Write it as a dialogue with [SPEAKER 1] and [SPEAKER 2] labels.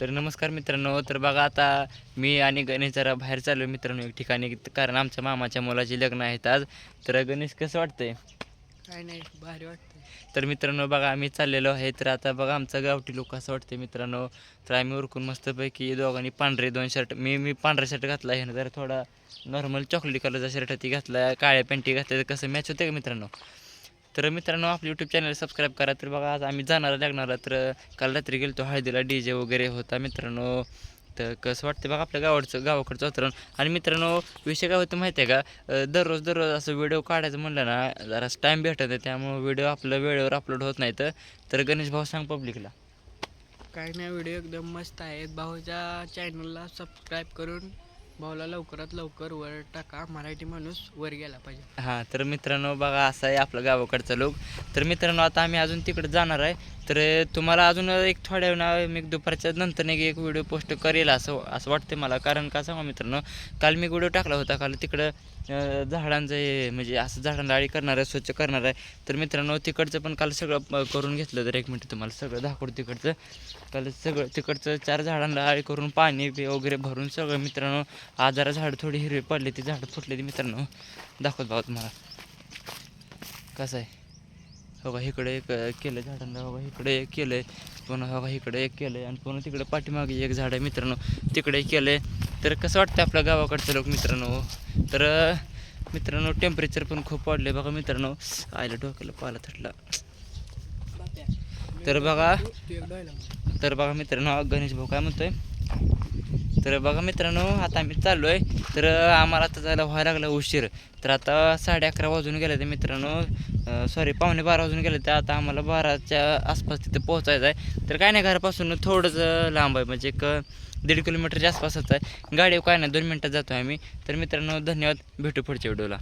[SPEAKER 1] तर नमस्कार मित्रांनो तर बघा आता मी आणि गणेश जरा बाहेर चाललो मित्रांनो एक ठिकाणी कारण आमच्या मामाच्या मुलाचे लग्न आहेत आज. तर गणेश कसं वाटतंय?
[SPEAKER 2] काय नाही भारी वाटतं
[SPEAKER 1] तर मित्रांनो बघा आम्ही चाललेलो आहे तर आता बघा आमचं गावठी लोक असं वाटते मित्रांनो? तर आम्ही उरकून मस्तपैकी दोघांनी पांढरे दोन शर्ट मी मी पांढरा शर्ट घातला आहे जरा थोडा नॉर्मल चॉकलेट कलरचा शर्ट ती घातला काळ्या पॅन्टी घातल्या तर कसं मॅच होते का मित्रांनो? तर मित्रांनो आपलं यूट्यूब चॅनल सबस्क्राईब करा. तर बघा आज आम्ही जाणार लागणार तर काल रात्री गेलो हळदीला डी जे वगैरे होता मित्रांनो. तर कसं वाटतं बघा आपल्या गावाकडचं गावाकडचं वातावरण. आणि मित्रांनो विषय काय होतं माहिती आहे का दररोज दररोज असं व्हिडिओ काढायचं म्हणलं ना जरा टाईम भेटत नाही. त्यामुळं व्हिडिओ आपलं वेळेवर अपलोड होत नाही. तर तर गणेश भाऊ सांग पब्लिकला
[SPEAKER 2] काय नाही व्हिडिओ एकदम मस्त आहेत. भाऊच्या चॅनलला सबस्क्राईब करून भाऊला लवकरात लवकर वर टाका. मराठी माणूस वर गेला पाहिजे.
[SPEAKER 1] हां तर मित्रांनो बघा असं आहे आपलं गावाकडचा लोक. तर मित्रांनो आता आम्ही अजून तिकडे जाणार आहे. तर तुम्हाला अजून एक थोड्या वेळा मी दुपारच्या नंतर एक एक व्हिडिओ पोस्ट करेल असं असं वाटते मला. कारण का सांगा मित्रांनो काल मी व्हिडिओ टाकला होता. काल तिकडं झाडांचं हे म्हणजे असं झाडांना आळी करणार आहे स्वच्छ करणार आहे. तर मित्रांनो तिकडचं पण काल सगळं करून घेतलं. तर एक मिनटं तुम्हाला सगळं दाखवतो तिकडचं. काल सगळं तिकडचं चार झाडांना आळी करून पाणी वगैरे भरून सगळं मित्रांनो आजारा झाडं थोडी हिरवी पडली. ती झाडं फुटले ती मित्रांनो. दाखवत भाऊ तुम्हाला. कसं आहे? बाबा इकडे एक केलं झाडांना बाबा इकडे एक केलं आहे पुन्हा बाबा इकडे एक केलं आहे आणि पुन्हा तिकडे पाठीमागे एक झाड आहे मित्रांनो तिकडे केलं आहे तर कसं वाटतं आपल्या गावाकडचं लोक मित्रांनो? तर मित्रांनो टेम्परेचर पण खूप वाढले बघा मित्रांनो. आयला डोक्याला पाला थटला. तर बघा तर बघा मित्रांनो गणेश भाऊ काय म्हणतोय? तर बघा मित्रांनो आता आम्ही चाललो आहे तर आम्हाला आता जायला व्हायला लागला उशीर. तर आता साडे अकरा वाजून गेले ते मित्रांनो. सॉरी पावणे बारा वाजून गेले तर आता आम्हाला बाराच्या आसपास तिथे पोहोचायचं आहे तर काय नाही घरापासून थोडंच लांब आहे. म्हणजे एक दीड किलोमीटरच्या आसपासच आहे. गाडी काय नाही दोन मिनटात जातो आम्ही. तर मित्रांनो धन्यवाद. भेटू पुढच्या व्हिडिओला.